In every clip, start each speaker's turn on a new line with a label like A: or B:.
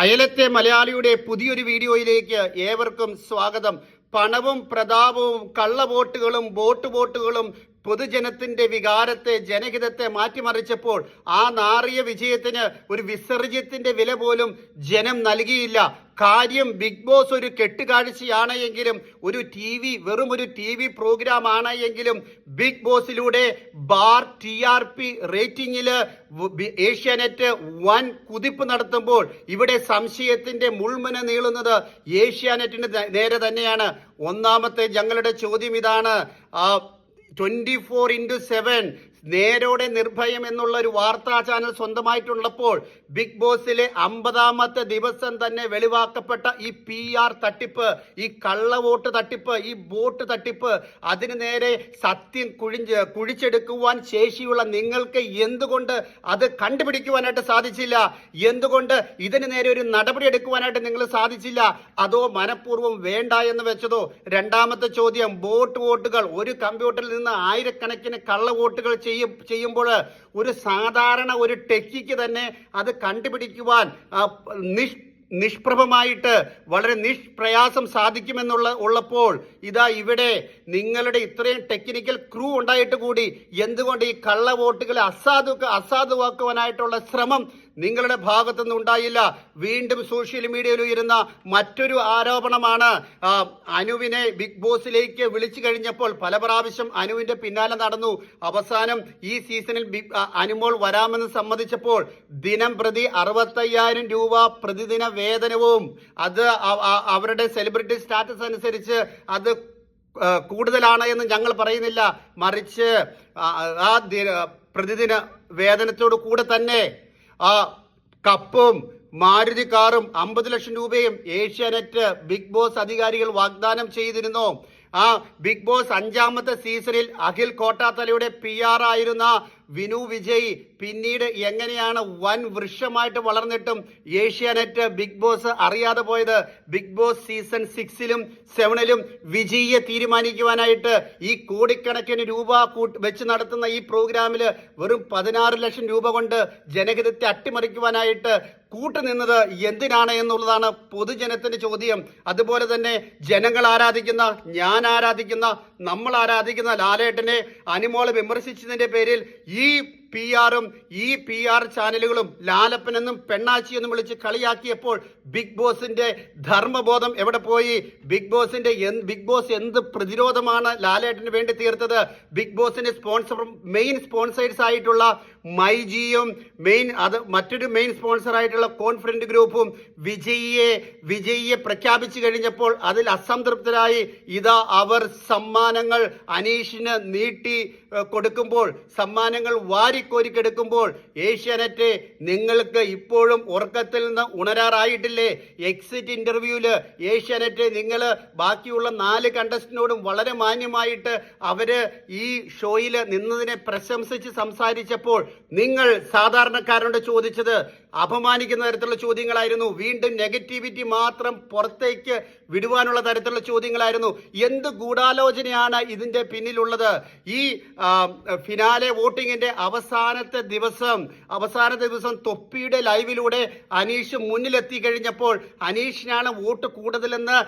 A: അയലത്തെ മലയാളിയുടെ പുതിയൊരു വീഡിയോയിലേക്ക് ഏവർക്കും സ്വാഗതം. പണവും പ്രതാപവും കള്ളവോട്ടുകളും വോട്ട് വോട്ടുകളും പൊതുജനത്തിന്റെ വികാരത്തെ ജനഹിതത്തെ മാറ്റിമറിച്ചപ്പോൾ ആ നാറിയ വിജയത്തിന് ഒരു വിസർജ്യത്തിന്റെ വില പോലും ജനം നൽകിയില്ല. കാര്യം ബിഗ് ബോസ് ഒരു കെട്ടുകാഴ്ചയാണ് എങ്കിലും ഒരു ടി വി വെറും ഒരു ടി വി പ്രോഗ്രാമാണ് എങ്കിലും ബിഗ് ബോസിലൂടെ ബാർ ടി ആർ പി റേറ്റിംഗിൽ ഏഷ്യാനെറ്റ് വൻ കുതിപ്പ് നടത്തുമ്പോൾ ഇവിടെ സംശയത്തിന്റെ മുൾമുന നീളുന്നത് ഏഷ്യാനെറ്റിന് നേരെ തന്നെയാണ്. ഒന്നാമത്തെ ഞങ്ങളുടെ ചോദ്യം ഇതാണ്. ആ ട്വന്റി ഫോർ ഇൻറ്റു സെവൻ നേരോടെ നിർഭയം എന്നുള്ള ഒരു വാർത്താ ചാനൽ സ്വന്തമായിട്ടുള്ളപ്പോൾ ബിഗ് ബോസിലെ അമ്പതാമത്തെ ദിവസം തന്നെ വെളിവാക്കപ്പെട്ട ഈ പി ആർ തട്ടിപ്പ് ഈ കള്ളവോട്ട് തട്ടിപ്പ് ഈ വോട്ട് തട്ടിപ്പ് അതിന് നേരെ സത്യം കുഴിഞ്ഞ് കുഴിച്ചെടുക്കുവാൻ ശേഷിയുള്ള നിങ്ങൾക്ക് എന്തുകൊണ്ട് അത് കണ്ടുപിടിക്കുവാനായിട്ട് സാധിച്ചില്ല? എന്തുകൊണ്ട് ഇതിന് നേരെ ഒരു നടപടി എടുക്കുവാനായിട്ട് നിങ്ങൾ സാധിച്ചില്ല? അതോ മനഃപൂർവം വേണ്ട എന്ന് വെച്ചതോ? രണ്ടാമത്തെ ചോദ്യം വോട്ട് വോട്ടുകൾ. ഒരു കമ്പ്യൂട്ടറിൽ നിന്ന് ആയിരക്കണക്കിന് കള്ള വോട്ടുകൾ ചെയ്യും ചെയ്യുമ്പോൾ ഒരു സാധാരണ ഒരു ടെക്കിക്ക് തന്നെ അത് കണ്ടുപിടിക്കുവാൻ നിഷ് നിഷ്പ്രഭമായിട്ട് വളരെ നിഷ്പ്രയാസം സാധിക്കുമെന്നുള്ള ഉള്ളപ്പോൾ ഇതാ ഇവിടെ നിങ്ങളുടെ ഇത്രയും ടെക്നിക്കൽ ക്രൂ ഉണ്ടായിട്ട് കൂടി എന്തുകൊണ്ട് ഈ കള്ള വോട്ടുകളെ അസാധു അസാധുവാക്കുവാനായിട്ടുള്ള ശ്രമം നിങ്ങളുടെ ഭാഗത്തുനിന്ന് ഉണ്ടായില്ല. വീണ്ടും സോഷ്യൽ മീഡിയയിൽ ഉയരുന്ന മറ്റൊരു ആരോപണമാണ് അനുവിനെ ബിഗ് ബോസിലേക്ക് വിളിച്ചു കഴിഞ്ഞപ്പോൾ പല പ്രാവശ്യം അനുവിന്റെ പിന്നാലെ നടന്നു. അവസാനം ഈ സീസണിൽ അനുമോൾ വരാമെന്ന് സമ്മതിച്ചപ്പോൾ ദിനം പ്രതി അറുപത്തയ്യായിരം രൂപ പ്രതിദിന വേതനവും അത് അവരുടെ സെലിബ്രിറ്റി സ്റ്റാറ്റസ് അനുസരിച്ച് അത് കൂടുതലാണ് എന്ന് ഞങ്ങൾ പറയുന്നില്ല. മറിച്ച് ആ പ്രതിദിന വേതനത്തോടു കൂടെ തന്നെ ആ കപ്പും മാരുതി കാറും അമ്പത് ലക്ഷം രൂപയും ഏഷ്യാനെറ്റ് ബിഗ് ബോസ് അധികാരികൾ വാഗ്ദാനം ചെയ്തിരുന്നു. ആ ബിഗ് ബോസ് അഞ്ചാമത്തെ സീസണിൽ അഖിൽ കോട്ടാത്തലയുടെ പി ആർ ആയിരുന്ന വിനു വിജയ് പിന്നീട് എങ്ങനെയാണ് വൻ വൃക്ഷമായിട്ട് വളർന്നിട്ടും ഏഷ്യാനെറ്റ് ബിഗ് ബോസ് അറിയാതെ പോയത്? ബിഗ് ബോസ് സീസൺ സിക്സിലും സെവനിലും വിജയിയെ തീരുമാനിക്കുവാനായിട്ട് ഈ കോടിക്കണക്കിന് രൂപ വെച്ച് നടത്തുന്ന ഈ പ്രോഗ്രാമിൽ വെറും പതിനാറ് ലക്ഷം രൂപ കൊണ്ട് ജനഹിതത്തെ അട്ടിമറിക്കുവാനായിട്ട് കൂട്ടുനിന്നത് എന്തിനാണ് എന്നുള്ളതാണ് പൊതുജനത്തിന്റെ ചോദ്യം. അതുപോലെ തന്നെ ജനങ്ങൾ ആരാധിക്കുന്ന ഞാൻ ആരാധിക്കുന്ന നമ്മൾ ആരാധിക്കുന്ന ലാലേട്ടനെ അനുമോളെ വിമർശിച്ചതിന്റെ പേരിൽ ഈ പി ആറും ഈ പി ആർ ചാനലുകളും ലാലപ്പനെന്നും പെണ്ണാച്ചി എന്നും വിളിച്ച് കളിയാക്കിയപ്പോൾ ബിഗ് ബോസിന്റെ ധർമ്മബോധം എവിടെ പോയി? ബിഗ് ബോസിന്റെ ബിഗ് ബോസ് എന്ത് പ്രതിരോധമാണ് ലാലേട്ടന് വേണ്ടി തീർത്തത്? ബിഗ് ബോസിന്റെ സ്പോൺസർ മെയിൻ സ്പോൺസേഴ്സ് ആയിട്ടുള്ള മൈജിയും മെയിൻ അത് മറ്റൊരു മെയിൻ സ്പോൺസറായിട്ടുള്ള കോൺഫിഡന്റ് ഗ്രൂപ്പും വിജയിയെ വിജയിയെ പ്രഖ്യാപിച്ചു കഴിഞ്ഞപ്പോൾ അതിൽ അസംതൃപ്തരായി ഇതാ അവർ സമ്മാനങ്ങൾ അനീഷിന് നീട്ടി കൊടുക്കുമ്പോൾ സമ്മാനങ്ങൾ വാരിക്കോരിക്കെടുക്കുമ്പോൾ ഏഷ്യാനെറ്റ് നിങ്ങൾക്ക് ഇപ്പോഴും ഉറക്കത്തിൽ നിന്ന് ഉണരാറായിട്ടില്ലേ? എക്സിറ്റ് ഇന്റർവ്യൂവിൽ ഏഷ്യാനെറ്റ് നിങ്ങൾ ബാക്കിയുള്ള നാല് കണ്ടസ്റ്റിനോടും വളരെ മാന്യമായിട്ട് അവർ ഈ ഷോയിൽ നിന്നതിനെ പ്രശംസിച്ച് സംസാരിച്ചപ്പോൾ നിങ്ങൾ സാധാരണക്കാരോട് ചോദിച്ചത് അപമാനിക്കുന്ന തരത്തിലുള്ള ചോദ്യങ്ങളായിരുന്നു. വീണ്ടും നെഗറ്റിവിറ്റി മാത്രം പുറത്തേക്ക് വിടുവാനുള്ള തരത്തിലുള്ള ചോദ്യങ്ങളായിരുന്നു. എന്ത് ഗൂഢാലോചനയാണ് ഇതിന്റെ പിന്നിലുള്ളത്? ഈ ഫിനാലെ വോട്ടിങ്ങിന്റെ അവസാനത്തെ ദിവസം അവസാനത്തെ ദിവസം തൊപ്പിയുടെ ലൈവിലൂടെ അനീഷ് മുന്നിലെത്തി കഴിഞ്ഞപ്പോൾ അനീഷിനാണ് വോട്ട് കൂടുതലെന്ന്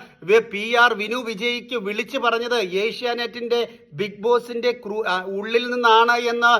A: പി ആർ വിനു വിജയിക്ക് വിളിച്ചു പറഞ്ഞത്. ഏഷ്യാനെറ്റിന്റെ ബിഗ് ബോസിന്റെ ക്രൂ ഉള്ളിൽ നിന്നാണ് എന്ന്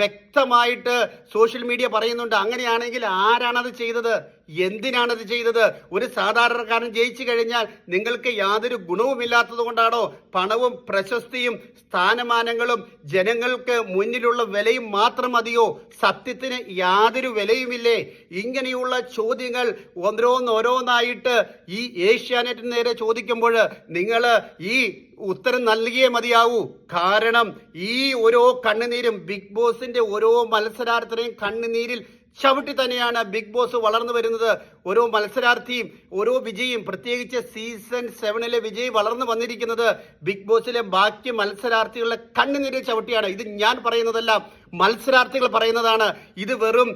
A: വ്യക്തമായിട്ട് സോഷ്യൽ മീഡിയ പറയുന്നുണ്ട്. അങ്ങനെയാണെങ്കിൽ ആരാണത് ചെയ്തത്? എന്തിനാണത് ചെയ്തത്? ഒരു സാധാരണക്കാരൻ ജയിച്ചു കഴിഞ്ഞാൽ നിങ്ങൾക്ക് യാതൊരു ഗുണവുമില്ലാത്തത് കൊണ്ടാണോ? പണവും പ്രശസ്തിയും സ്ഥാനമാനങ്ങളും ജനങ്ങൾക്ക് മുന്നിലുള്ള വിലയും മാത്രം മതിയോ? സത്യത്തിന് യാതൊരു വിലയുമില്ലേ? ഇങ്ങനെയുള്ള ചോദ്യങ്ങൾ ഓരോന്നോരോന്നായിട്ട് ഈ ഏഷ്യാനെറ്റിന് നേരെ ചോദിക്കുമ്പോൾ നിങ്ങൾ ഈ ഉത്തരം നൽകിയേ മതിയാവൂ. കാരണം ഈ ഓരോ കണ്ണുനീരും ബിഗ് ബോസിന്റെ ഓരോ മത്സരാർത്ഥിനെയും കണ്ണുനീരിൽ ചവിട്ടി തന്നെയാണ് ബിഗ് ബോസ് വളർന്നു വരുന്നത്. ഓരോ മത്സരാർത്ഥിയും ഓരോ വിജയും പ്രത്യേകിച്ച് സീസൺ സെവനിലെ വിജയി വളർന്നു വന്നിരിക്കുന്നത് ബിഗ് ബോസിലെ ബാക്കി മത്സരാർത്ഥികളുടെ കണ്ണുനീരിൽ ചവിട്ടിയാണ്. ഇത് ഞാൻ പറയുന്നതല്ല മത്സരാർത്ഥികൾ പറയുന്നതാണ്. ഇത് വെറും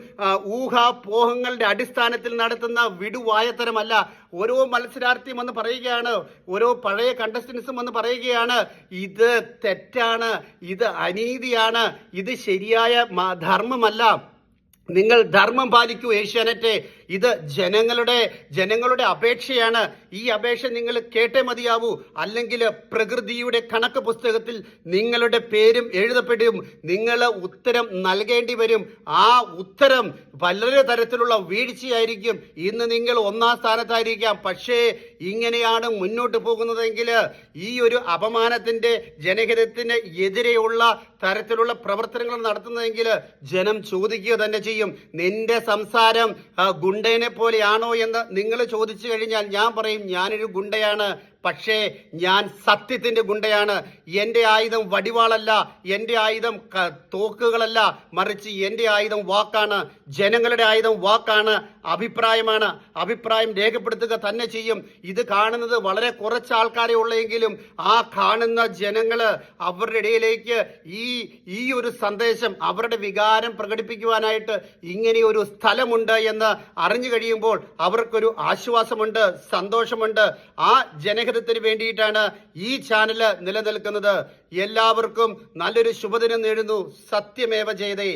A: ഊഹാപോഹങ്ങളുടെ അടിസ്ഥാനത്തിൽ നടത്തുന്ന വിടുവായത്തരമല്ല. ഓരോ മത്സരാർത്ഥിയും വന്ന് പറയുകയാണ് ഓരോ പഴയ കണ്ടസ്റ്റൻസും വന്ന് പറയുകയാണ് ഇത് തെറ്റാണ് ഇത് അനീതിയാണ് ഇത് ശരിയായ ധർമ്മമല്ല. നിങ്ങൾ ധർമ്മം പാലിക്കൂ ഏഷ്യാനെറ്റ് ഇത് ജനങ്ങളുടെ ജനങ്ങളുടെ അപേക്ഷയാണ്. ഈ അപേക്ഷ നിങ്ങൾ കേട്ടേ മതിയാവൂ. അല്ലെങ്കിൽ പ്രകൃതിയുടെ കണക്ക് പുസ്തകത്തിൽ നിങ്ങളുടെ പേരും എഴുതപ്പെടും. നിങ്ങൾ ഉത്തരം നൽകേണ്ടി വരും. ആ ഉത്തരം വളരെ തരത്തിലുള്ള വീഴ്ചയായിരിക്കും. ഇന്ന് നിങ്ങൾ ഒന്നാം സ്ഥാനത്തായിരിക്കാം. പക്ഷേ ഇങ്ങനെയാണ് മുന്നോട്ട് പോകുന്നതെങ്കിൽ ഈ ഒരു അപമാനത്തിന്റെ ജനഹിതത്തിന് എതിരെയുള്ള തരത്തിലുള്ള പ്രവർത്തനങ്ങൾ നടത്തുന്നതെങ്കിൽ ജനം ചോദിക്കുക തന്നെ ചെയ്യും. നിന്റെ സംസാരം ആ, ഗുണ്ടേനെ പോലെയാണോ എന്ന് നിങ്ങൾ ചോദിച്ചു കഴിഞ്ഞാൽ ഞാൻ പറയും ഞാനൊരു ഗുണ്ടയാണ്. പക്ഷേ ഞാൻ സത്യത്തിന്റെ ഗുണ്ടയാണ്. എന്റെ ആയുധം വടിവാളല്ല എന്റെ ആയുധം തോക്കുകളല്ല മറിച്ച് എന്റെ ആയുധം വാക്കാണ് ജനങ്ങളുടെ ആയുധം വാക്കാണ് അഭിപ്രായമാണ്. അഭിപ്രായം രേഖപ്പെടുത്തുക തന്നെ ചെയ്യും. ഇത് കാണുന്നത് വളരെ കുറച്ച് ആൾക്കാരെ ഉള്ളെങ്കിലും ആ കാണുന്ന ജനങ്ങൾ അവരുടെ ഇടയിലേക്ക് ഈ ഈ ഒരു സന്ദേശം അവരുടെ വികാരം പ്രകടിപ്പിക്കുവാനായിട്ട് ഇങ്ങനെ ഒരു സ്ഥലമുണ്ട് എന്ന് അറിഞ്ഞു കഴിയുമ്പോൾ അവർക്കൊരു ആശ്വാസമുണ്ട് സന്തോഷമുണ്ട്. ആ ജനഹിതത്തിന് വേണ്ടിയിട്ടാണ് ഈ ചാനൽ നിലനിൽക്കുന്നത്. എല്ലാവർക്കും നല്ലൊരു ശുഭദിനം നേടുന്നു സത്യമേവ ജയതേ.